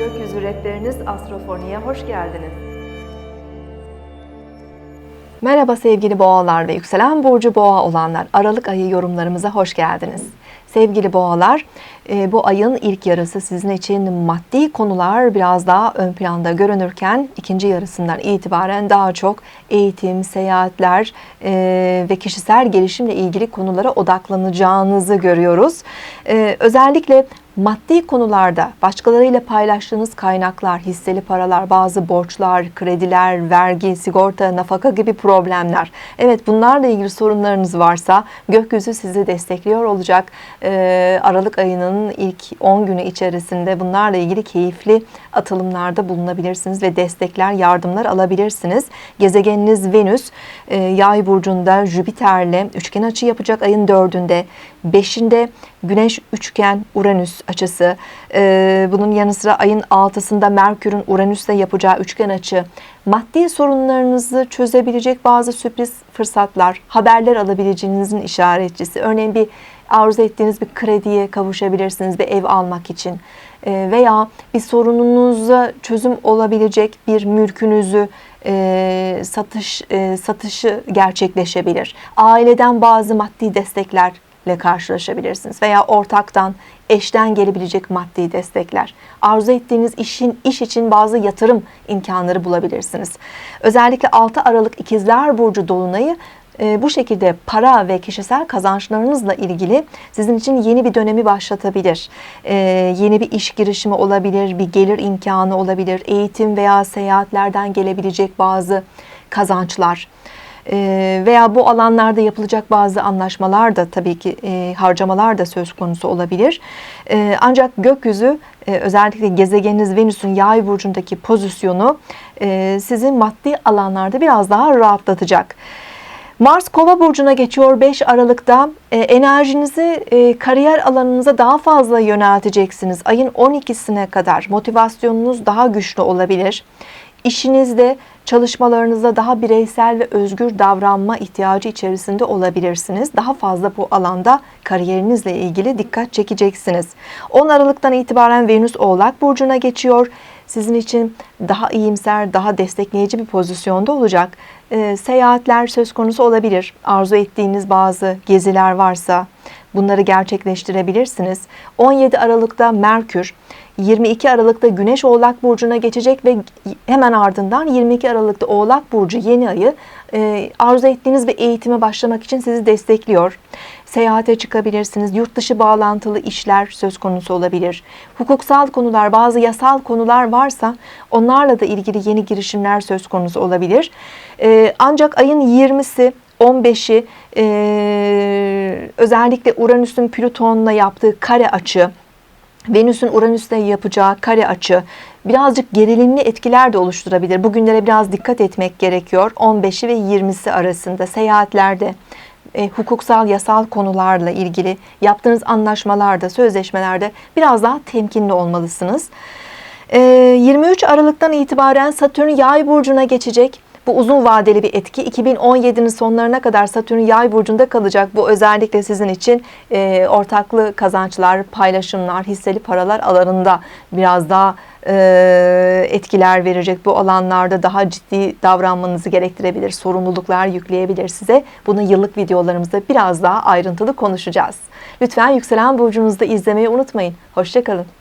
Hedefleriniz Astrofoni'ye hoş geldiniz. Merhaba sevgili boğalar ve yükselen burcu boğa olanlar. Aralık ayı yorumlarımıza hoş geldiniz. Sevgili boğalar, e, bu ayın ilk yarısı sizin için maddi konular biraz daha ön planda görünürken ikinci yarısından itibaren daha çok eğitim, seyahatler e, ve kişisel gelişimle ilgili konulara odaklanacağınızı görüyoruz. E, özellikle maddi konularda başkalarıyla paylaştığınız kaynaklar, hisseli paralar, bazı borçlar, krediler, vergi, sigorta, nafaka gibi problemler. Evet bunlarla ilgili sorunlarınız varsa gökyüzü sizi destekliyor olacak. Ee, Aralık ayının ilk 10 günü içerisinde bunlarla ilgili keyifli atılımlarda bulunabilirsiniz ve destekler, yardımlar alabilirsiniz. Gezegeniniz Venüs e, yay burcunda Jüpiter'le üçgen açı yapacak ayın 4'ünde. 5'inde Güneş üçgen Uranüs açısı. Ee, bunun yanı sıra ayın 6'sında Merkür'ün Uranüs'le yapacağı üçgen açı. Maddi sorunlarınızı çözebilecek bazı sürpriz fırsatlar, haberler alabileceğinizin işaretçisi. Örneğin bir arzu ettiğiniz bir krediye kavuşabilirsiniz bir ev almak için. Ee, veya bir sorununuza çözüm olabilecek bir mülkünüzü e, satış e, satışı gerçekleşebilir. Aileden bazı maddi destekler ile karşılaşabilirsiniz veya ortaktan, eşten gelebilecek maddi destekler. Arzu ettiğiniz işin iş için bazı yatırım imkanları bulabilirsiniz. Özellikle 6 Aralık İkizler burcu dolunayı e, bu şekilde para ve kişisel kazançlarınızla ilgili sizin için yeni bir dönemi başlatabilir. E, yeni bir iş girişimi olabilir, bir gelir imkanı olabilir, eğitim veya seyahatlerden gelebilecek bazı kazançlar ee, veya bu alanlarda yapılacak bazı anlaşmalar da tabii ki e, harcamalar da söz konusu olabilir. Ee, ancak gökyüzü e, özellikle gezegeniniz Venüs'ün yay burcundaki pozisyonu e, sizin maddi alanlarda biraz daha rahatlatacak. Mars Kova burcuna geçiyor 5 Aralık'ta. enerjinizi kariyer alanınıza daha fazla yönelteceksiniz. Ayın 12'sine kadar motivasyonunuz daha güçlü olabilir. İşinizde, çalışmalarınızda daha bireysel ve özgür davranma ihtiyacı içerisinde olabilirsiniz. Daha fazla bu alanda kariyerinizle ilgili dikkat çekeceksiniz. 10 Aralık'tan itibaren Venüs Oğlak Burcu'na geçiyor. Sizin için daha iyimser, daha destekleyici bir pozisyonda olacak. E, seyahatler söz konusu olabilir. Arzu ettiğiniz bazı geziler varsa bunları gerçekleştirebilirsiniz. 17 Aralık'ta Merkür 22 Aralık'ta Güneş Oğlak Burcu'na geçecek ve hemen ardından 22 Aralık'ta Oğlak Burcu yeni ayı e, arzu ettiğiniz bir eğitime başlamak için sizi destekliyor. Seyahate çıkabilirsiniz. Yurt dışı bağlantılı işler söz konusu olabilir. Hukuksal konular, bazı yasal konular varsa onlarla da ilgili yeni girişimler söz konusu olabilir. E, ancak ayın 20'si 15'i e, özellikle Uranüs'ün Plüton'la yaptığı kare açı Venüs'ün Uranüs'te yapacağı kare açı birazcık gerilimli etkiler de oluşturabilir. Bugünlere biraz dikkat etmek gerekiyor. 15'i ve 20'si arasında seyahatlerde, e, hukuksal, yasal konularla ilgili yaptığınız anlaşmalarda, sözleşmelerde biraz daha temkinli olmalısınız. E, 23 Aralık'tan itibaren Satürn Yay burcuna geçecek. Bu uzun vadeli bir etki. 2017'nin sonlarına kadar Satürn yay burcunda kalacak. Bu özellikle sizin için e, ortaklı kazançlar, paylaşımlar, hisseli paralar alanında biraz daha e, etkiler verecek. Bu alanlarda daha ciddi davranmanızı gerektirebilir. Sorumluluklar yükleyebilir size. Bunu yıllık videolarımızda biraz daha ayrıntılı konuşacağız. Lütfen yükselen burcunuzda izlemeyi unutmayın. Hoşçakalın.